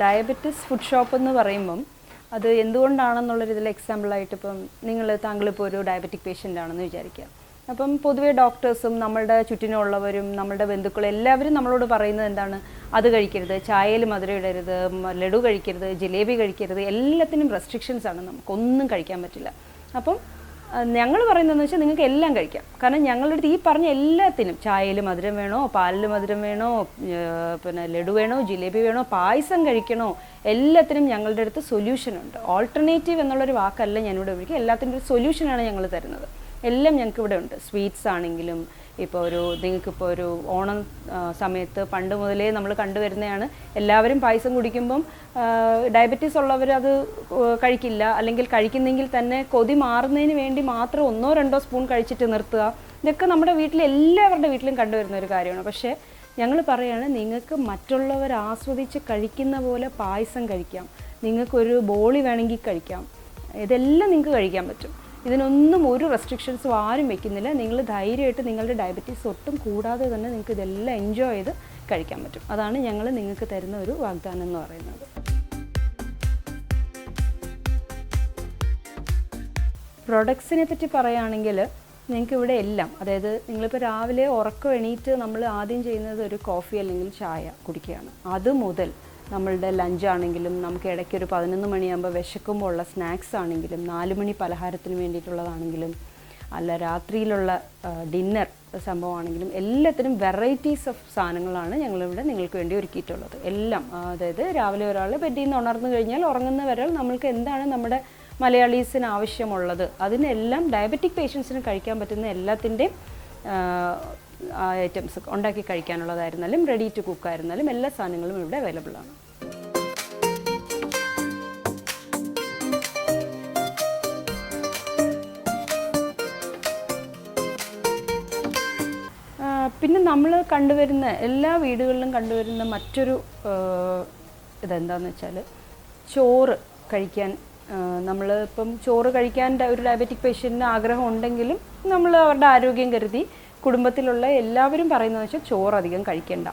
Diabetes food shop എന്ന് പറയുമ്പം അത് എന്തുകൊണ്ടാണെന്നുള്ളൊരു ഇതിൽ എക്സാമ്പിളായിട്ട് ഇപ്പം നിങ്ങൾ താങ്കളിപ്പോൾ ഒരു ഡയബറ്റിക് പേഷ്യന്റ് ആണെന്ന് വിചാരിക്കുക. അപ്പം പൊതുവേ ഡോക്ടേഴ്സും നമ്മളുടെ ചുറ്റിനുള്ളവരും നമ്മളുടെ ബന്ധുക്കളും എല്ലാവരും നമ്മളോട് പറയുന്നത് എന്താണ്? അത് കഴിക്കരുത് ചായയിൽ മധുരം ഇടരുത് ലഡു കഴിക്കരുത് ജിലേബി കഴിക്കരുത് എല്ലാത്തിനും റെസ്ട്രിക്ഷൻസ് ആണ്. നമുക്കൊന്നും കഴിക്കാൻ പറ്റില്ല. അപ്പം ഞങ്ങൾ പറയുന്നതെന്ന് വെച്ചാൽ നിങ്ങൾക്ക് എല്ലാം കഴിക്കാം. കാരണം ഞങ്ങളുടെ അടുത്ത് ഈ പറഞ്ഞ എല്ലാത്തിനും ചായയിൽ മധുരം വേണോ പാലിൽ മധുരം വേണോ പിന്നെ ലഡു വേണോ ജിലേബി വേണോ പായസം കഴിക്കണോ എല്ലാത്തിനും ഞങ്ങളുടെ അടുത്ത് സൊല്യൂഷൻ ഉണ്ട്. ഓൾട്ടർനേറ്റീവ് എന്നുള്ളൊരു വാക്കല്ല ഞാനിവിടെ വിളിക്കുക എല്ലാത്തിന്റെ ഒരു സൊല്യൂഷനാണ് ഞങ്ങൾ തരുന്നത്. എല്ലാം ഞങ്ങൾക്ക് ഇവിടെ ഉണ്ട്. സ്വീറ്റ്സ് ആണെങ്കിലും ഇപ്പോൾ ഒരു നിങ്ങൾക്കിപ്പോൾ ഒരു ഓണം സമയത്ത് പണ്ട് മുതലേ നമ്മൾ കണ്ടുവരുന്നതാണ് എല്ലാവരും പായസം കുടിക്കുമ്പം ഡയബറ്റീസ് ഉള്ളവർ അത് കഴിക്കില്ല. അല്ലെങ്കിൽ കഴിക്കുന്നെങ്കിൽ തന്നെ കൊതി മാറുന്നതിന് വേണ്ടി മാത്രം ഒന്നോ രണ്ടോ സ്പൂൺ കഴിച്ചിട്ട് നിർത്തുക. ഇതൊക്കെ നമ്മുടെ വീട്ടിൽ എല്ലാവരുടെ വീട്ടിലും കണ്ടുവരുന്ന ഒരു കാര്യമാണ്. പക്ഷേ ഞങ്ങൾ പറയുകയാണ് നിങ്ങൾക്ക് മറ്റുള്ളവർ ആസ്വദിച്ച് കഴിക്കുന്ന പോലെ പായസം കഴിക്കാം. നിങ്ങൾക്കൊരു ബോളി വേണമെങ്കിൽ കഴിക്കാം. ഇതെല്ലാം നിങ്ങൾക്ക് കഴിക്കാൻ പറ്റും. ഇതിനൊന്നും ഒരു റെസ്ട്രിക്ഷൻസും ആരും വെക്കുന്നില്ല. നിങ്ങൾ ധൈര്യമായിട്ട് നിങ്ങളുടെ ഡയബറ്റീസ് ഒട്ടും കൂടാതെ തന്നെ നിങ്ങൾക്ക് ഇതെല്ലാം എൻജോയ് ചെയ്ത് കഴിക്കാൻ പറ്റും. അതാണ് ഞങ്ങൾ നിങ്ങൾക്ക് തരുന്ന ഒരു വാഗ്ദാനം എന്ന് പറയുന്നത്. പ്രൊഡക്ട്സിനെ പറ്റി പറയുകയാണെങ്കിൽ നിങ്ങൾക്ക് ഇവിടെ എല്ലാം അതായത് നിങ്ങളിപ്പോൾ രാവിലെ ഉറക്കം എണീറ്റ് നമ്മൾ ആദ്യം ചെയ്യുന്നത് ഒരു കോഫി അല്ലെങ്കിൽ ചായ കുടിക്കുകയാണ്. അത് മുതൽ നമ്മളുടെ ലഞ്ചാണെങ്കിലും നമുക്ക് ഇടയ്ക്ക് ഒരു പതിനൊന്ന് മണിയാകുമ്പോൾ വിശക്കുമ്പോൾ ഉള്ള സ്നാക്സ് ആണെങ്കിലും നാല് മണി പലഹാരത്തിന് വേണ്ടിയിട്ടുള്ളതാണെങ്കിലും അല്ല രാത്രിയിലുള്ള ഡിന്നർ സംഭവമാണെങ്കിലും എല്ലാത്തിനും വെറൈറ്റീസ് ഓഫ് സാധനങ്ങളാണ് ഞങ്ങളിവിടെ നിങ്ങൾക്ക് വേണ്ടി ഒരുക്കിയിട്ടുള്ളത്. എല്ലാം അതായത് രാവിലെ ഒരാൾ ബെഡിൽ നിന്ന് ഉണർന്നു കഴിഞ്ഞാൽ ഉറങ്ങുന്ന വരെ നമ്മൾക്ക് എന്താണ് നമ്മുടെ മലയാളീസിന് ആവശ്യമുള്ളത്? അതിനെല്ലാം ഡയബറ്റിക് പേഷ്യൻസിന് കഴിക്കാൻ പറ്റുന്ന എല്ലാത്തിന്റെയും ഐറ്റംസ് ഉണ്ടാക്കി കഴിക്കാനുള്ളതായിരുന്നാലും റെഡി ടു കുക്ക് ആയിരുന്നാലും എല്ലാ സാധനങ്ങളും ഇവിടെ അവൈലബിൾ ആണ്. പിന്നെ നമ്മൾ കണ്ടുവരുന്ന എല്ലാ വീടുകളിലും കണ്ടുവരുന്ന മറ്റൊരു ഇതെന്താന്ന് വെച്ചാൽ ചോറ് കഴിക്കാൻ നമ്മൾ ഇപ്പം ചോറ് കഴിക്കാൻ ഒരു ഡയബറ്റിക് പേഷ്യന്റിന് ആഗ്രഹം ഉണ്ടെങ്കിലും നമ്മൾ അവരുടെ ആരോഗ്യം കരുതി കുടുംബത്തിലുള്ള എല്ലാവരും പറയുന്നത് വെച്ചാൽ ചോറ് അധികം കഴിക്കണ്ട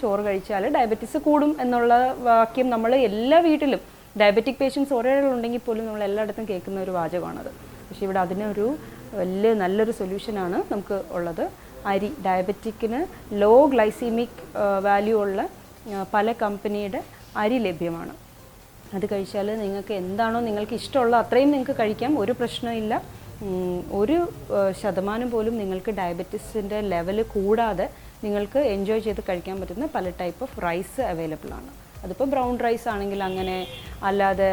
ചോറ് കഴിച്ചാൽ ഡയബറ്റിസ് കൂടും എന്നുള്ള വാക്യം നമ്മൾ എല്ലാ വീട്ടിലും ഡയബറ്റിക് പേഷ്യൻസ് ഒരാളുണ്ടെങ്കിൽ പോലും നമ്മൾ എല്ലായിടത്തും കേൾക്കുന്ന ഒരു വാചകമാണത് പക്ഷേ ഇവിടെ അതിനൊരു വലിയ നല്ലൊരു സൊല്യൂഷനാണ് നമുക്ക് ഉള്ളത്. അരി ഡയബറ്റിക്കിന് ലോ ഗ്ലൈസീമിക് വാല്യൂ ഉള്ള പല കമ്പനിയുടെ അരി ലഭ്യമാണ്. അത് കഴിച്ചാൽ നിങ്ങൾക്ക് എന്താണോ നിങ്ങൾക്ക് ഇഷ്ടമുള്ള അത്രയും നിങ്ങൾക്ക് കഴിക്കാം. ഒരു പ്രശ്നമില്ല ഒരു ശതമാനം പോലും നിങ്ങൾക്ക് ഡയബറ്റീസിന്റെ ലെവൽ കൂടാതെ നിങ്ങൾക്ക് എൻജോയ് ചെയ്ത് കഴിക്കാൻ പറ്റുന്ന പല ടൈപ്പ് ഓഫ് റൈസ് അവൈലബിൾ ആണ്. അതിപ്പോൾ ബ്രൗൺ റൈസ് ആണെങ്കിൽ അങ്ങനെ അല്ലാതെ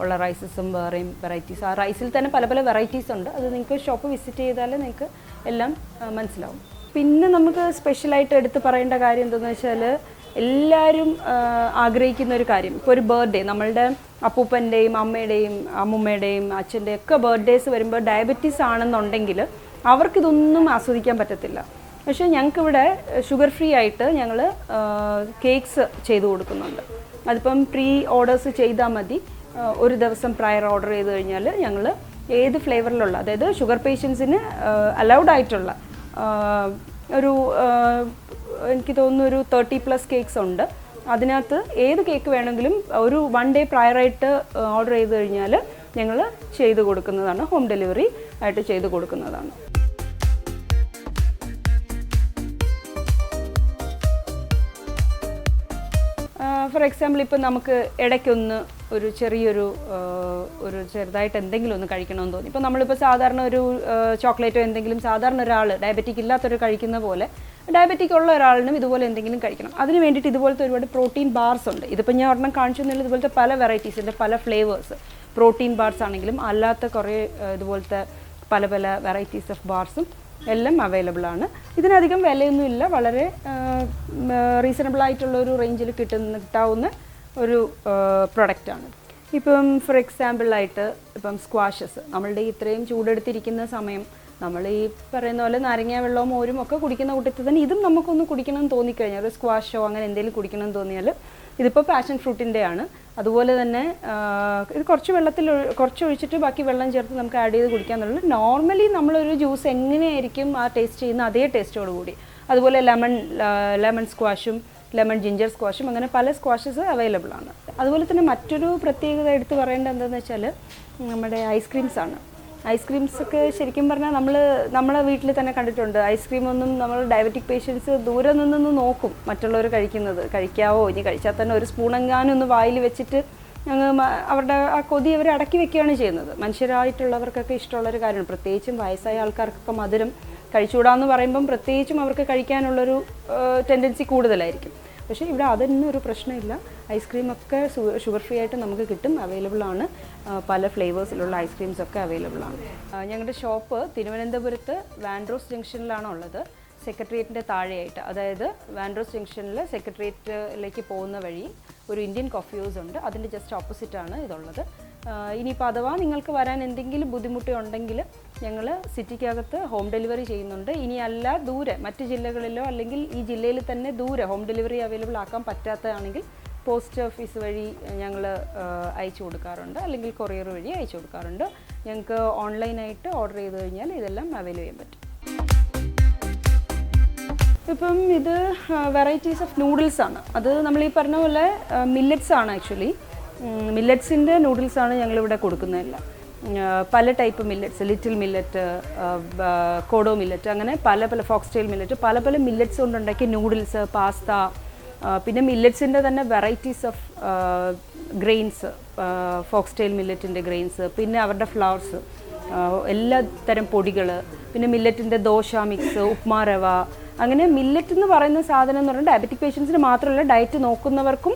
ഉള്ള റൈസസും വേറെയും വെറൈറ്റീസ്. ആ റൈസിൽ തന്നെ പല പല വെറൈറ്റീസ് ഉണ്ട്. അത് നിങ്ങൾക്ക് ഷോപ്പ് വിസിറ്റ് ചെയ്താൽ നിങ്ങൾക്ക് എല്ലാം മനസ്സിലാവും. പിന്നെ നമുക്ക് സ്പെഷ്യലായിട്ട് എടുത്ത് പറയേണ്ട കാര്യം എന്താണെന്ന് വെച്ചാൽ എല്ലാവരും ആഗ്രഹിക്കുന്ന ഒരു കാര്യം. ഇപ്പോൾ ഒരു ബർത്ത്ഡേ നമ്മളുടെ അപ്പൂപ്പന്റെയും അമ്മയുടെയും അമ്മുമ്മയുടെയും അച്ഛന്റെയും ഒക്കെ ബർത്ത്ഡേസ് വരുമ്പോൾ ഡയബറ്റീസ് ആണെന്നുണ്ടെങ്കിൽ അവർക്കിതൊന്നും ആസ്വദിക്കാൻ പറ്റത്തില്ല. പക്ഷേ ഞങ്ങൾക്കിവിടെ ഷുഗർ ഫ്രീ ആയിട്ട് ഞങ്ങൾ കേക്ക്സ് ചെയ്തു കൊടുക്കുന്നുണ്ട്. അതിപ്പം പ്രീ ഓർഡേഴ്സ് ചെയ്താൽ മതി. ഒരു ദിവസം പ്രയർ ഓർഡർ ചെയ്ത് കഴിഞ്ഞാൽ ഞങ്ങൾ ഏത് ഫ്ലേവറിലുള്ള അതായത് ഷുഗർ പേഷ്യൻസിന് അലൗഡ് ആയിട്ടുള്ള ഒരു എനിക്ക് തോന്നുന്നു ഒരു തേർട്ടി പ്ലസ് കേക്ക്സ് ഉണ്ട്. അതിനകത്ത് ഏത് കേക്ക് വേണമെങ്കിലും ഒരു വൺ ഡേ പ്രയറായിട്ട് ഓർഡർ ചെയ്ത് കഴിഞ്ഞാൽ ഞങ്ങൾ ചെയ്ത് കൊടുക്കുന്നതാണ് ഹോം ഡെലിവറി ആയിട്ട് ചെയ്ത് കൊടുക്കുന്നതാണ്. ഫോർ എക്സാമ്പിൾ ഇപ്പം നമുക്ക് ഇടയ്ക്കൊന്ന് ഒരു ചെറിയൊരു ഒരു ചെറുതായിട്ട് എന്തെങ്കിലും ഒന്ന് കഴിക്കണമെന്ന് തോന്നി. ഇപ്പം നമ്മളിപ്പോൾ സാധാരണ ഒരു ചോക്ലേറ്റോ എന്തെങ്കിലും സാധാരണ ഒരാൾ ഡയബറ്റിക് ഇല്ലാത്തൊരു കഴിക്കുന്ന പോലെ ഡയബറ്റിക് ഉള്ള ഒരാളിനും ഇതുപോലെ എന്തെങ്കിലും കഴിക്കണം. അതിന് വേണ്ടിയിട്ട് ഇതുപോലത്തെ ഒരുപാട് പ്രോട്ടീൻ ബാർസ് ഉണ്ട്. ഇതിപ്പോൾ ഞാൻ ഒരെണ്ണം കാണിച്ചു തന്നില്ല ഇതുപോലത്തെ പല വെറൈറ്റീസിന്റെ പല ഫ്ലേവേഴ്സ് പ്രോട്ടീൻ ബാർസ് ആണെങ്കിലും അല്ലാത്ത കുറേ ഇതുപോലത്തെ പല പല വെറൈറ്റീസ് ഓഫ് ബാർസും എല്ലാം അവൈലബിൾ ആണ്. ഇതിനധികം വിലയൊന്നുമില്ല വളരെ റീസണബിൾ ആയിട്ടുള്ള ഒരു റേഞ്ചിൽ കിട്ടുന്ന കിട്ടാവുന്ന ഒരു ആണ്. ഇപ്പം ഫോർ എക്സാമ്പിളായിട്ട് ഇപ്പം സ്ക്വാഷസ് നമ്മളുടെ ഇത്രയും ചൂടെടുത്തിരിക്കുന്ന സമയം നമ്മൾ ഈ പറയുന്ന പോലെ നാരങ്ങ വെള്ളവും മോരും ഒക്കെ കുടിക്കുന്ന കൂട്ടത്തിൽ തന്നെ ഇതും നമുക്കൊന്ന് കുടിക്കണം എന്ന് തോന്നിക്കഴിഞ്ഞാൽ ഒരു സ്ക്വാഷോ അങ്ങനെ എന്തെങ്കിലും കുടിക്കണം എന്ന് തോന്നിയാൽ ഇതിപ്പോൾ പാഷൻ ഫ്രൂട്ടിന്റെ ആണ്. അതുപോലെ തന്നെ ഇത് കുറച്ച് വെള്ളത്തിൽ കുറച്ച് ഒഴിച്ചിട്ട് ബാക്കി വെള്ളം ചേർത്ത് നമുക്ക് ആഡ് ചെയ്ത് കുടിക്കാമെന്നുള്ളൂ നോർമലി നമ്മളൊരു ജ്യൂസ് എങ്ങനെയായിരിക്കും ആ ടേസ്റ്റ് ചെയ്യുന്ന അതേ ടേസ്റ്റോട് കൂടി. അതുപോലെ ലെമൺ ലെമൺ സ്ക്വാഷും ലെമൺ ജിഞ്ചർ സ്ക്വാഷും അങ്ങനെ പല സ്ക്വാഷസ് അവൈലബിൾ ആണ്. അതുപോലെ തന്നെ മറ്റൊരു പ്രത്യേകത എടുത്ത് പറയേണ്ടത് എന്താണെന്ന് വെച്ചാൽ നമ്മുടെ ഐസ്ക്രീംസ് ആണ്. ഐസ്ക്രീംസ് ഒക്കെ ശരിക്കും പറഞ്ഞാൽ നമ്മൾ നമ്മളെ വീട്ടിൽ തന്നെ കണ്ടിട്ടുണ്ട്. ഐസ്ക്രീം ഒന്നും നമ്മൾ ഡയബറ്റിക് പേഷ്യൻസ് ദൂരെ നിന്നൊന്ന് നോക്കും മറ്റുള്ളവർ കഴിക്കുന്നത്. കഴിക്കാവോ? ഇനി കഴിച്ചാൽ തന്നെ ഒരു സ്പൂണെങ്ങാനും ഒന്ന് വായിൽ വെച്ചിട്ട് ഞങ്ങൾ അവരുടെ ആ കൊതി അവർ അടക്കി വെക്കുകയാണ് ചെയ്യുന്നത്. മനുഷ്യരായിട്ടുള്ളവർക്കൊക്കെ ഇഷ്ടമുള്ളൊരു കാര്യമാണ്. പ്രത്യേകിച്ചും വയസ്സായ ആൾക്കാർക്കൊക്കെ മധുരം കഴിച്ചുകൂടാന്ന് പറയുമ്പം പ്രത്യേകിച്ചും അവർക്ക് കഴിക്കാനുള്ളൊരു ടെൻഡൻസി കൂടുതലായിരിക്കും. പക്ഷേ ഇവിടെ അതൊന്നും ഒരു പ്രശ്നമില്ല. ഐസ്ക്രീമൊക്കെ ഷുഗർ ഫ്രീ ആയിട്ട് നമുക്ക് കിട്ടും. അവൈലബിൾ ആണ്. പല ഫ്ലേവേഴ്സിലുള്ള ഐസ്ക്രീംസ് ഒക്കെ അവൈലബിൾ ആണ്. ഞങ്ങളുടെ ഷോപ്പ് തിരുവനന്തപുരത്ത് വാൻഡ്രോസ് ജംഗ്ഷനിലാണ് ഉള്ളത്. സെക്രട്ടേറിയറ്റിന്റെ താഴെയായിട്ട്. അതായത് വാൻഡ്രോസ് ജംഗ്ഷനിൽ സെക്രട്ടേറിയറ്റിലേക്ക് പോകുന്ന വഴി ഒരു ഇന്ത്യൻ കോഫി ഹൗസ് ഉണ്ട് അതിന്റെ ജസ്റ്റ് ഓപ്പോസിറ്റാണ് ഇതുള്ളത്. ഇനിയിപ്പോൾ അഥവാ നിങ്ങൾക്ക് വരാൻ എന്തെങ്കിലും ബുദ്ധിമുട്ടുണ്ടെങ്കിൽ ഞങ്ങൾ സിറ്റിക്കകത്ത് ഹോം ഡെലിവറി ചെയ്യുന്നുണ്ട്. ഇനി അല്ല ദൂരെ മറ്റ് ജില്ലകളിലോ അല്ലെങ്കിൽ ഈ ജില്ലയിൽ തന്നെ ദൂരെ ഹോം ഡെലിവറി അവൈലബിൾ ആക്കാൻ പറ്റാത്തതാണെങ്കിൽ പോസ്റ്റ് ഓഫീസ് വഴി ഞങ്ങൾ അയച്ചു കൊടുക്കാറുണ്ട്. അല്ലെങ്കിൽ കൊറിയർ വഴി അയച്ചു കൊടുക്കാറുണ്ട്. ഞങ്ങൾക്ക് ഓൺലൈനായിട്ട് ഓർഡർ ചെയ്ത് കഴിഞ്ഞാൽ ഇതെല്ലാം അവൈൽ ചെയ്യാൻ പറ്റും. ഇപ്പം ഇത് വെറൈറ്റീസ് ഓഫ് നൂഡിൽസ് ആണ്. അത് നമ്മൾ ഈ പറഞ്ഞ പോലെ മില്ലറ്റ്സ് ആണ് ആക്ച്വലി മില്ലറ്റ്സിന്റെ നൂഡിൽസാണ് ഞങ്ങളിവിടെ കൊടുക്കുന്നതെല്ലാം. പല type millets little millet kodo millet അങ്ങനെ പല പല ഫോക്സ്റ്റൈൽ മില്ലറ്റ് പല പല മില്ലറ്റ്സ് കൊണ്ടുണ്ടാക്കിയ നൂഡിൽസ് പാസ്ത പിന്നെ മില്ലറ്റ്സിന്റെ തന്നെ വെറൈറ്റീസ് ഓഫ് ഗ്രെയിൻസ് ഫോക്സ്റ്റൈൽ മില്ലറ്റിന്റെ ഗ്രെയിൻസ് പിന്നെ അവരുടെ ഫ്ലവർസ് എല്ലാ തരം പൊടികൾ പിന്നെ മില്ലറ്റിന്റെ ദോശ മിക്സ് ഉപ്മാ റവ അങ്ങനെ മില്ലറ്റ് എന്ന് പറയുന്ന സാധനം എന്ന് പറഞ്ഞാൽ ഡയബറ്റിക് പേഷ്യൻസിന് മാത്രമല്ല ഡയറ്റ് നോക്കുന്നവർക്കും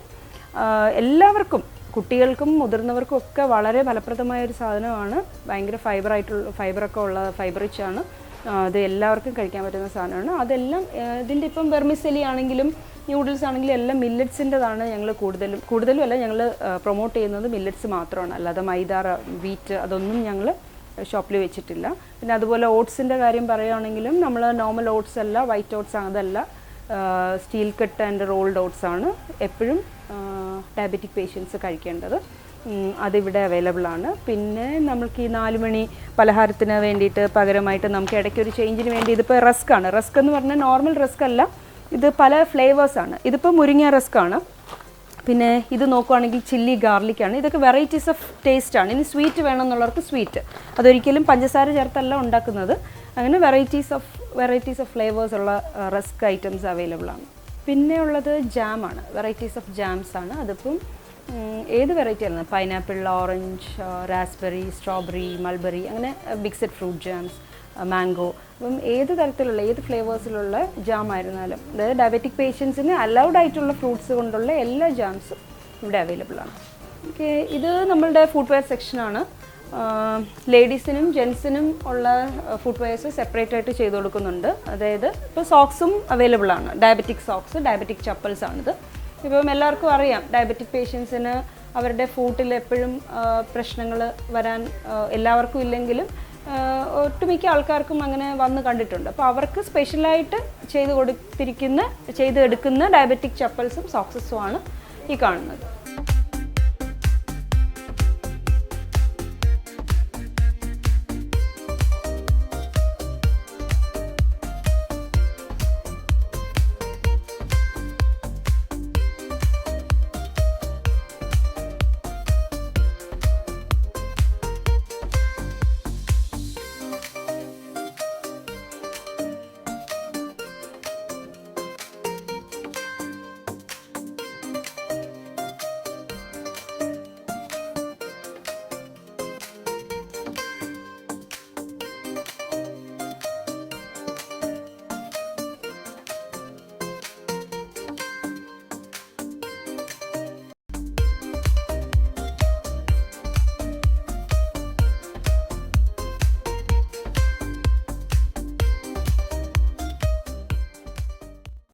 എല്ലാവർക്കും കുട്ടികൾക്കും മുതിർന്നവർക്കും ഒക്കെ വളരെ ഫലപ്രദമായ ഒരു സാധനമാണ്. ഭയങ്കര ഫൈബർ ആയിട്ടുള്ള ഫൈബറൊക്കെ ഉള്ള ഫൈബർ ആണ്. അത് എല്ലാവർക്കും കഴിക്കാൻ പറ്റുന്ന സാധനമാണ്. അതെല്ലാം ഇതിന്റെ ഇപ്പം വെർമിസെലി ആണെങ്കിലും ന്യൂഡിൽസ് ആണെങ്കിലും എല്ലാം മില്ലറ്റ്സിന്റെതാണ് ഞങ്ങൾ കൂടുതലും കൂടുതലും അല്ല ഞങ്ങൾ പ്രൊമോട്ട് ചെയ്യുന്നത് മില്ലറ്റ്സ് മാത്രമാണ്. അല്ലാതെ മൈദ വീറ്റ് അതൊന്നും ഞങ്ങൾ ഷോപ്പിൽ വെച്ചിട്ടില്ല. പിന്നെ അതുപോലെ ഓട്സിന്റെ കാര്യം പറയുകയാണെങ്കിലും നമ്മൾ നോർമൽ ഓട്സ് അല്ല വൈറ്റ് ഓട്സ് അതല്ല steel cut and rolled oats ആണ്. എപ്പോഴും ഡയബറ്റിക് പേഷ്യൻസ് കഴിക്കേണ്ടത്. അതിവിടെ അവൈലബിൾ ആണ്. പിന്നെ നമുക്ക് ഈ നാല് മണി പലഹാരത്തിന് വേണ്ടിയിട്ട് പകരമായിട്ട് നമുക്ക് ഇടയ്ക്ക് ഒരു ചേഞ്ചിന് വേണ്ടി ഇതിപ്പോൾ റസ്ക് ആണ്. റസ്ക് എന്ന് പറഞ്ഞാൽ നോർമൽ റസ്ക് അല്ല. ഇത് പല ഫ്ലേവേഴ്സ് ആണ്. ഇതിപ്പോൾ മുരിങ്ങ റസ്ക് ആണ്. പിന്നെ ഇത് നോക്കുവാണെങ്കിൽ ചില്ലി ഗാർലിക് ആണ്. ഇതൊക്കെ വെറൈറ്റീസ് ഓഫ് ടേസ്റ്റ് ആണ്. ഇനി സ്വീറ്റ് വേണമെന്നുള്ളവർക്ക് സ്വീറ്റ് അതൊരിക്കലും പഞ്ചസാര ചേർത്തല്ല ഉണ്ടാക്കുന്നത്. അങ്ങനെ varieties of varieties of flavours ഉള്ള റസ്ക് ഐറ്റംസ് അവൈലബിൾ ആണ്. പിന്നെ ഉള്ളത് ജാമാണ്. വെറൈറ്റീസ് ഓഫ് ജാംസ് ആണ്. അതിപ്പം ഏത് വെറൈറ്റി ആണ് pineapple orange raspberry strawberry mulberry അങ്ങനെ മിക്സഡ് ഫ്രൂട്ട് ജാംസ് മാംഗോ അപ്പം ഏത് തരത്തിലുള്ള ഏത് ഫ്ലേവേഴ്സിലുള്ള ജാം ആയിരുന്നാലും അതായത് ഡയബറ്റിക് പേഷ്യൻസിന് അലൗഡ് ആയിട്ടുള്ള ഫ്രൂട്ട്സ് കൊണ്ടുള്ള എല്ലാ ജാംസും ഇവിടെ അവൈലബിൾ ആണ്. ഓക്കെ ഇത് നമ്മളുടെ ഫുഡ് വെയർ സെക്ഷനാണ് ലേഡീസിനും ജെൻസിനും ഉള്ള ഫുട്വെയർസ് സെപ്പറേറ്റ് ആയിട്ട് ചെയ്ത് കൊടുക്കുന്നുണ്ട്. അതായത് ഇപ്പോൾ സോക്സും അവൈലബിൾ ആണ്. ഡയബറ്റിക് സോക്സ് ഡയബറ്റിക് ചപ്പൽസ് ആണിത്. ഇപ്പം എല്ലാവർക്കും അറിയാം ഡയബറ്റിക് പേഷ്യൻസിന് അവരുടെ ഫൂട്ടിൽ എപ്പോഴും പ്രശ്നങ്ങൾ വരാൻ എല്ലാവർക്കും ഇല്ലെങ്കിലും ഒട്ടുമിക്ക ആൾക്കാർക്കും അങ്ങനെ വന്ന് കണ്ടിട്ടുണ്ട്. അപ്പോൾ അവർക്ക് സ്പെഷ്യലായിട്ട് ചെയ്ത് കൊടുത്തിരിക്കുന്ന ചെയ്ത് എടുക്കുന്ന ഡയബറ്റിക് ചപ്പൽസും സോക്സസും ആണ് ഈ കാണുന്നത്.